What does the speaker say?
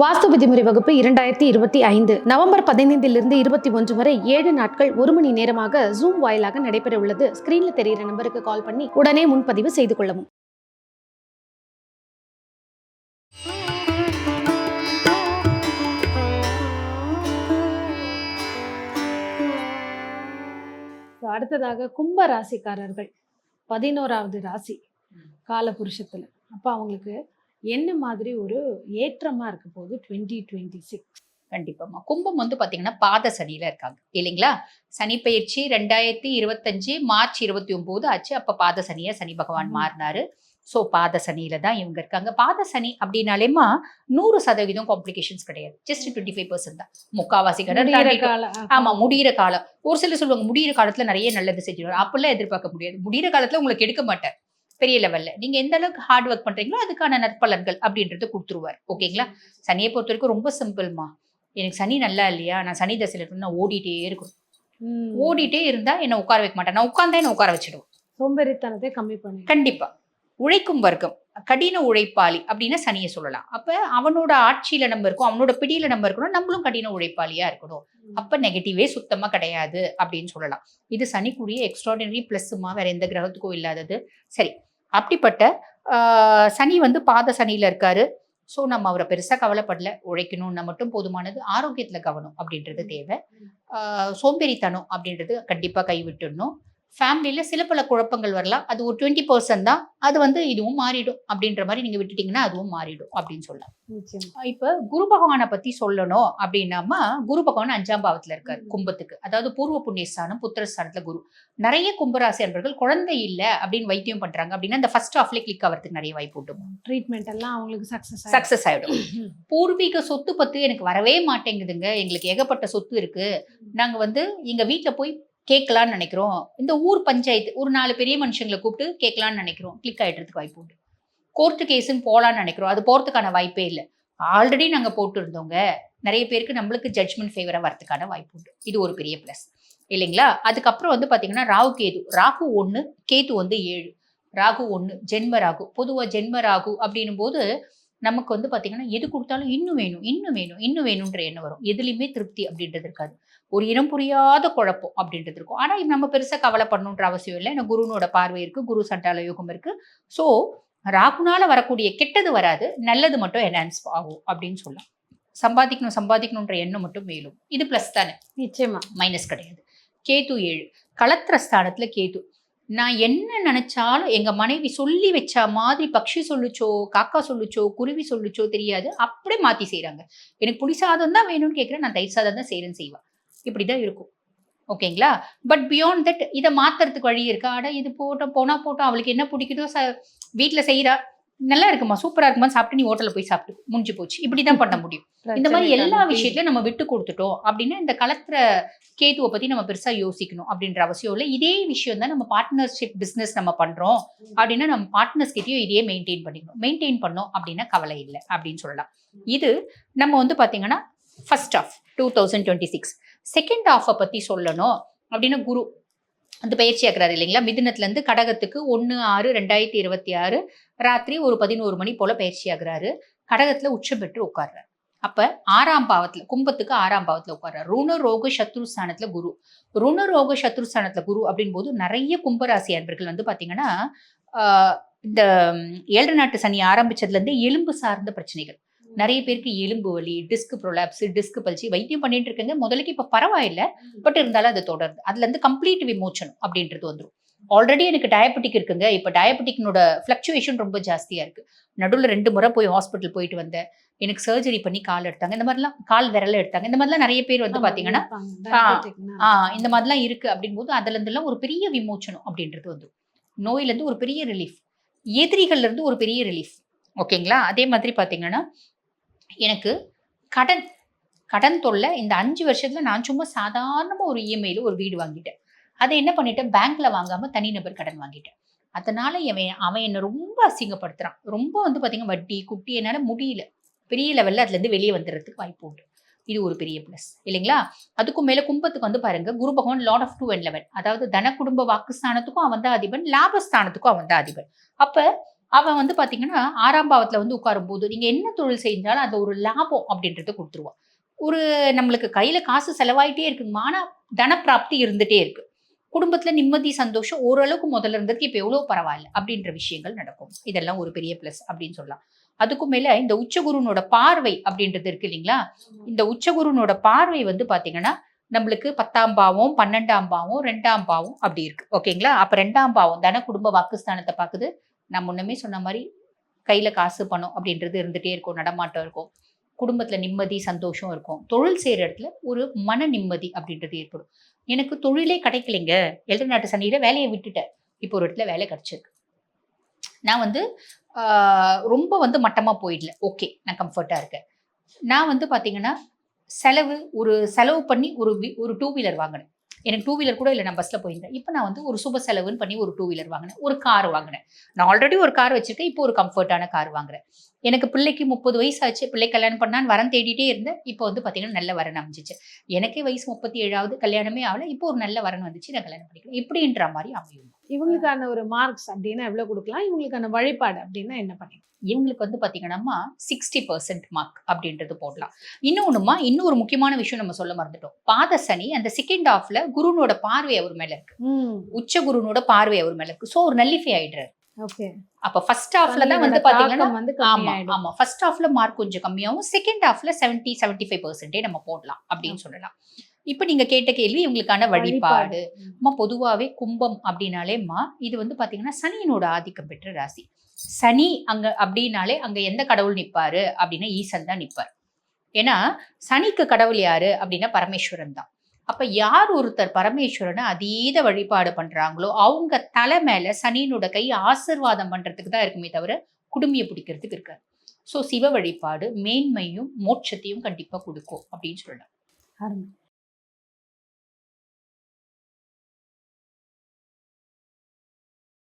வாஸ்து விதிமுறை வகுப்பு இரண்டாயிரத்தி இருபத்தி ஐந்து நவம்பர் பதினைந்திலிருந்து இருபத்தி ஒன்று வரை ஏழு நாட்கள் ஒரு மணி நேரமாக ஜூம் வாயிலாக நடைபெற உள்ளது. ஸ்கிரீன்ல தெரிகிற நம்பருக்கு கால் பண்ணி உடனே முன்பதிவு செய்து கொள்ளவும். அடுத்ததாக கும்ப ராசிக்காரர்கள். பதினோராவது ராசி. காலபுருஷத்துல. அப்ப அவங்களுக்கு என்ன மாதிரி ஒரு ஏற்றமா இருக்க போகுது டுவெண்ட்டி டுவெண்ட்டி சிக்ஸ் கண்டிப்பாம்மா. கும்பம் வந்து பாத்தீங்கன்னா பாத சனியில இருக்காங்க. இல்லைங்களா? சனி பயிற்சி ரெண்டாயிரத்தி இருபத்தஞ்சு மார்ச் இருபத்தி ஒன்பது ஆச்சு. அப்ப பாத சனியா சனி பகவான். மாறினாரு. ஸோ பாத சனியில தான் இவங்க இருக்காங்க. பாத சனி அப்படின்னாலேமா நூறு சதவீதம் காம்ப்ளிகேஷன்ஸ் கிடையாது. ஜஸ்ட் டுவெண்ட்டி ஃபைவ் பர்சன்ட் தான். முக்காவாசி கடன் ஆமா. முடியிற காலம். ஒரு சிலர் சொல்லுவாங்க முடியிற காலத்துல நிறைய நல்லது செஞ்சிருவாரு அப்பெல்லாம் எதிர்பார்க்க முடியாது. முடியிற காலத்துல உங்களுக்கு எடுக்க மாட்டார் பெரிய லெவல்ல நீங்க எந்த அளவுக்கு ஹார்ட் ஒர்க் பண்றீங்களோ அதுக்கான நற்பலன்கள் அப்படின்றது கொடுத்துருவார். ஓகேங்களா? சனியை பொறுத்த வரைக்கும் ரொம்ப சிம்பிள்மா எனக்கு சனி நல்லா இல்லையா? நான் சனி தசையில இருந்து நான் ஓடிட்டே இருக்கணும். ஓடிட்டே இருந்தா என்ன உட்கார வைக்க மாட்டேன். நான் உட்கார்ந்தா என்ன உட்கார வச்சிடுவோம் சோம்பேறித்தனத்தை கம்மி பண்ணி. கண்டிப்பா. உழைக்கும் வர்க்கம். கடின உழைப்பாளி அப்படின்னு சனியை சொல்லலாம். அப்ப அவனோட ஆட்சியில நம்ம இருக்கோம் அவனோட பிடியில நம்ம இருக்கணும் நம்மளும் கடின உழைப்பாளியா இருக்கணும். அப்ப நெகட்டிவே சுத்தமா கிடையாது அப்படின்னு சொல்லலாம். இது சனிக்குரிய எக்ஸ்ட்ராடினரி பிளஸ்மா வேற எந்த கிரகத்துக்கும் இல்லாதது. சரி அப்படிப்பட்ட ஆஹ், சனி வந்து பாத சனியில இருக்காரு. ஸோ நம்ம அவரை பெருசா கவலைப்படல. உழைக்கணும்னா மட்டும் போதுமானது. ஆரோக்கியத்துல கவனம் அப்படின்றது தேவை. ஆஹ், சோம்பேறித்தனம் அப்படின்றது கண்டிப்பா கைவிட்டுடணும் ஃபேமிலியில சில பல குழப்பங்கள் வரலாம். அது ஒரு டுவெண்ட்டி பர்சன்ட் தான். அது வந்து இதுவும் மாறிடும். அப்படின்ற மாதிரி நீங்க விட்டுட்டீங்கன்னா அதுவும் மாறிடும் அப்படின்னு சொல்லலாம். இப்ப குரு பகவானை பத்தி சொல்லணும் அப்படின்னாமா குரு பகவான் அஞ்சாம் பாவத்துல இருக்காரு. கும்பத்துக்கு. அதாவது பூர்வ புண்ணியஸ்தானம் புத்திரஸ்தானத்துல குரு. நிறைய கும்பராசி அன்பர்கள் குழந்தை இல்ல அப்படின்னு வைத்தியம் பண்றாங்க அப்படின்னா அந்த ஃபர்ஸ்ட் ஹாஃப்ல கிளிக் ஆகிறதுக்கு நிறைய வாய்ப்பு உண்டு. ட்ரீட்மெண்ட் எல்லாம் அவங்களுக்கு சக்சஸ் சக்சஸ் ஆயிடும். பூர்வீக சொத்து பத்து எனக்கு வரவே மாட்டேங்குதுங்க. எங்களுக்கு ஏகப்பட்ட சொத்து இருக்கு. நாங்க வந்து எங்க வீட்ல போய் கேட்கலான்னு நினைக்கிறோம். இந்த ஊர் பஞ்சாயத்து ஒரு நாலு பெரிய மனுஷங்களை கூப்பிட்டு கேட்கலான்னு நினைக்கிறோம். கிளிக் ஆகிடுறதுக்கு வாய்ப்பு உண்டு. கோர்ட்டு கேஸுன்னு போகலான்னு நினைக்கிறோம். அது போகிறதுக்கான வாய்ப்பே இல்லை. ஆல்ரெடி நாங்கள் போட்டுருந்தோங்க. நிறைய பேருக்கு நம்மளுக்கு ஜட்ஜ்மெண்ட் ஃபேவராக வரதுக்கான வாய்ப்பு உண்டு. இது ஒரு பெரிய ப்ளஸ் இல்லைங்களா? அதுக்கப்புறம் வந்து பார்த்தீங்கன்னா ராகு கேது. ராகு ஒன்று கேது வந்து ஏழு. ராகு ஒன்று ஜென்ம ராகு. பொதுவாக ஜென்ம ராகு அப்படின்னும் போது நமக்கு வந்து பாத்தீங்கன்னா எது கொடுத்தாலும் இன்னும் வேணும் இன்னும் வேணும் இன்னும் வேணுன்ற எண்ணம் வரும். எதுலையுமே திருப்தி அப்படின்றது இருக்காது. ஒரு இனம் புரியாத குழப்பம் அப்படின்றது இருக்கும். ஆனா இது நம்ம பெருசா கவலைப்படணுன்ற அவசியம் இல்லை. ஏன்னா குருனோட பார்வை இருக்கு குரு சண்டால யோகம் இருக்கு. ஸோ ராகுனால வரக்கூடிய கெட்டது வராது. நல்லது மட்டும் என்ஹான்ஸ் ஆகும் அப்படின்னு சொல்லலாம். சம்பாதிக்கணும் சம்பாதிக்கணுன்ற எண்ணம் மட்டும் மேலும். இது பிளஸ் தானே? நிச்சயமா. மைனஸ் கிடையாது. கேது ஏழு. களத்திர ஸ்தானத்துல கேது. நான் என்ன நினைச்சாலும் எங்க மனைவி சொல்லி வச்ச மாதிரி பக்ஷி சொல்லுச்சோ காக்கா சொல்லுச்சோ குருவி சொல்லுச்சோ தெரியாது. அப்படியே மாத்தி செய்யறாங்க எனக்கு புளி சாதம் தான் வேணும்னு கேட்குறேன் நான் தயிர் சாதம் தான் செய்யறேன்னு செய்வேன் இப்படிதான் இருக்கும். ஓகேங்களா? பட் பியாண்ட் தட் இதை மாத்துறதுக்கு வழி இருக்கா? அட இது போட்டோம் போனா போட்டோம். அவளுக்கு என்ன பிடிக்குதோ ச வீட்டில் செய்யறா நல்லா இருக்குமா சூப்பரா இருக்குமா சாப்பிட்டு நீ ஹோட்டல்ல போய் சாப்பிட்டு முடிஞ்சு போச்சு. இப்படிதான் பண்ண முடியும். இந்த மாதிரி எல்லா கம்மி. விஷயத்திலும் நம்ம விட்டு கொடுத்துட்டோம் அப்படின்னா இந்த களத்திர கேதுவை பத்தி நம்ம பெருசா யோசிக்கணும் அப்படின்ற அவசியம் இல்லை. இதே விஷயம் தான் நம்ம பார்ட்னர்ஷிப் பிசினஸ் நம்ம பண்றோம் அப்படின்னா நம்ம பார்ட்னர்ஸ் கிட்டயும் இதையே மெயின்டைன் பண்ணிக்கணும். மெயின்டைன் பண்ணோம் அப்படின்னா கவலை இல்லை அப்படின்னு சொல்லலாம். இது நம்ம வந்து பாத்தீங்கன்னா first half two thousand twenty six second ஆஃபை பத்தி சொல்லணும் அப்படின்னா குரு அந்த பயிற்சி ஆக்குறாரு இல்லைங்களா? மிதினத்துலேருந்து கடகத்துக்கு ஒன்று ஆறு ரெண்டாயிரத்தி இருபத்தி ஆறு ராத்திரி ஒரு பதினோரு மணி போல பயிற்சி ஆகுறாரு. கடகத்தில் உச்சம் பெற்று உட்கார்றாரு. அப்ப ஆறாம் பாவத்துல கும்பத்துக்கு ஆறாம் பாவத்துல உட்கார்றாரு. ருண ரோக சத்ருஸ்தானத்துல குரு. ருண ரோக சத்ருஸ்தானத்துல குரு அப்படின் போது நிறைய கும்பராசி அன்பர்கள் வந்து பாத்தீங்கன்னா இந்த ஏழு நாட்டு சனி ஆரம்பிச்சதுல இருந்து எலும்பு சார்ந்த பிரச்சனைகள். நிறைய பேருக்கு எலும்பு வலி டிஸ்க் ப்ரொலாப்ஸ் டிஸ்க் பல்சி வைத்தியம் பண்ணிட்டு இருக்கங்க. முதலுக்கு இப்ப பரவாயில்ல. பட் இருந்தாலும் அது தொடருது. அதுல இருந்து கம்ப்ளீட் விமோச்சனம் அப்படின்றது வந்துரும். ஆல்ரெடி எனக்கு டயபெட்டிக் இருக்குங்க. இப்ப டயபெட்டிக்னோட ஃபிளக்சுவேஷன் ரொம்ப ஜாஸ்தியா இருக்கு. நடுவில் ரெண்டு முறை போய் ஹாஸ்பிட்டல் போயிட்டு வந்தேன். எனக்கு சர்ஜரி பண்ணி கால் எடுத்தாங்க. இந்த மாதிரிலாம் கால் விரல எடுத்தாங்க. இந்த மாதிரிலாம் நிறைய பேர் வந்து பாத்தீங்கன்னா. ஆஹ் இந்த மாதிரிலாம் இருக்கு அப்படின்போது அதுல இருந்தெல்லாம் ஒரு பெரிய விமோச்சனம் அப்படின்றது வந்துடும் நோயில இருந்து ஒரு பெரிய ரிலீஃப் எதிரிகள்ல இருந்து ஒரு பெரிய ரிலீஃப் ஓகேங்களா அதே மாதிரி பாத்தீங்கன்னா எனக்கு கடன் கடன் தொல்லை இந்த அஞ்சு வருஷத்துல நான் சும்மா சாதாரணமாக ஒரு இஎம்ஐயில் ஒரு வீடு வாங்கிட்டேன். அதை என்ன பண்ணிட்டேன்? பேங்க்ல வாங்காம தனிநபர் கடன் வாங்கிட்டேன். அதனால அவன் அவன் என்னை ரொம்ப அசிங்கப்படுத்துறான். ரொம்ப வந்து பார்த்தீங்கன்னா வட்டி குட்டி என்னால் முடியல. பெரிய லெவலில் அதுலேருந்து வெளியே வந்துடுறதுக்கு வாய்ப்பு உண்டு. இது ஒரு பெரிய ப்ளஸ் இல்லைங்களா? அதுக்கும் மேலே கும்பத்துக்கு வந்து பாருங்க Guru Bhagavan lord of two and eleven அதாவது தன குடும்ப வாக்குஸ்தானத்துக்கும் அவன் தான் அதிபன் லாபஸ்தானத்துக்கும் அவன் தான் அதிபன். அப்போ அவன் வந்து பார்த்தீங்கன்னா ஆறாம் பாவத்தில் வந்து உட்காரும் போது நீங்கள் என்ன தொழில் செஞ்சாலும் அது ஒரு லாபம் அப்படின்றத கொடுத்துருவான் ஒரு நம்மளுக்கு கையில் காசு செலவாயிட்டே இருக்குங்கம்மா ஆனா தனப்பிராப்தி இருந்துகிட்டே இருக்கு. குடும்பத்தில் நிம்மதி சந்தோஷம் ஓரளவுக்கு முதல்ல இருந்ததுக்கு இப்போ எவ்வளோ பரவாயில்ல அப்படின்ற விஷயங்கள் நடக்கும். இதெல்லாம் ஒரு பெரிய ப்ளஸ் அப்படின்னு சொல்லலாம். அதுக்கும் மேலே இந்த உச்சகுருனோட பார்வை அப்படின்றது இருக்கு இல்லைங்களா? இந்த உச்சகுருனோட பார்வை வந்து பார்த்தீங்கன்னா நம்மளுக்கு பத்தாம் பாவம் பன்னெண்டாம் பாவம் ரெண்டாம் பாவம் அப்படி இருக்கு. ஓகேங்களா? அப்போ ரெண்டாம் பாவம் தானே குடும்ப வாக்குஸ்தானத்தை பார்க்குது நான் முன்னமே சொன்ன மாதிரி கையில் காசு பணம் அப்படின்றது இருந்துகிட்டே இருக்கும். நடமாட்டம் இருக்கும். குடும்பத்தில் நிம்மதி சந்தோஷம் இருக்கும். தொழில் செய்கிற இடத்துல ஒரு மன நிம்மதி அப்படின்றது ஏற்படும். எனக்கு தொழிலே கிடைக்கலைங்க. எழுத நாட்டு சண்டையில் வேலையை விட்டுட்டேன். இப்போ ஒரு இடத்துல வேலை கிடச்சிருக்கு. நான் வந்து ரொம்ப வந்து மட்டமாக போயிடல. ஓகே நான் கம்ஃபர்ட்டாக இருக்கேன். நான் வந்து பார்த்தீங்கன்னா செலவு ஒரு செலவு பண்ணி ஒரு ஒரு டூ வீலர் வாங்கினேன். எனக்கு டூ வீலர் கூட இல்லை நான் பஸ்ஸில் போயிருந்தேன். இப்போ நான் வந்து ஒரு சுப செலவுன்னு பண்ணி ஒரு டூ வீலர் வாங்கினேன். ஒரு கார் வாங்கினேன். நான் ஆல்ரெடி ஒரு கார் வச்சுருக்கேன் இப்போ ஒரு கம்ஃபர்ட்டான கார் வாங்குறேன். எனக்கு பிள்ளைக்கு முப்பது வயசு ஆச்சு பிள்ளை கல்யாணம் பண்ணான்னு வரன் தேடிட்டே இருந்தேன். இப்போ வந்து பாத்தீங்கன்னா நல்ல வரன் அமைஞ்சிச்சு. எனக்கே வயசு முப்பத்தி ஏழாவது கல்யாணமே ஆகல. இப்போ ஒரு நல்ல வரன் வந்துச்சு. நான் கல்யாணம் பண்ணிக்கிறேன். இப்படின்ற மாதிரி அமையும். இவங்களுக்கான ஒரு மார்க்ஸ் அப்படின்னா எவ்வளவு கொடுக்கலாம்? இவங்களுக்கான வழிபாடு அப்படின்னா என்ன பண்ணி இவங்களுக்கு வந்து பாத்தீங்கன்னா சிக்ஸ்டி பர்சன்ட் மார்க் அப்படின்றது போடலாம். இன்னொன்னுமா இன்னும் ஒரு முக்கியமான விஷயம் நம்ம சொல்ல மறந்துட்டோம். பாத சனி அந்த செகண்ட் ஹாஃப்ல குருனோட பார்வை அவர் மேல இருக்கு. உச்ச குருனோட பார்வை அவர் மேல இருக்கு. சோ ஒரு நல்லிஃபை ஆயிடுறாரு. அப்ப ஃபர்ஸ்ட் ஹாஃப்ல தான் வந்து பாத்தீங்கன்னா ஆமா ஆமா. ஃபர்ஸ்ட் ஹாஃப்ல மார்க் கொஞ்சம் கம்மியாகும் செகண்ட் ஹாஃப்ல செவன்டி செவன்டி ஃபைவ் பர்சன்டே நம்ம போடலாம் அப்படின்னு சொல்லலாம். இப்ப நீங்க கேட்ட கேள்வி இவங்களுக்கான வழிபாடு. அம்மா பொதுவாவே கும்பம் அப்படின்னாலேம்மா இது வந்து பாத்தீங்கன்னா சனியினோட ஆதிக்கம் பெற்ற ராசி. சனி அங்க அப்படின்னாலே அங்க எந்த கடவுள் நிப்பாரு அப்படின்னா ஈசன் தான் நிப்பார். ஏன்னா சனிக்கு கடவுள் யாரு அப்படின்னா பரமேஸ்வரன் தான். அப்போ யார் ஒருத்தர் பரமேஸ்வரனை அதீத வழிபாடு பண்ணுறாங்களோ அவங்க தலை மேலே சனியினோட கை ஆசிர்வாதம் பண்ணுறதுக்கு தான் இருக்குமே தவிர குடுமையை பிடிக்கிறதுக்கு இருக்காது. ஸோ சிவ வழிபாடு மேன்மையும் மோட்சத்தையும் கண்டிப்பாக கொடுக்கும் அப்படின்னு சொல்லலாம்.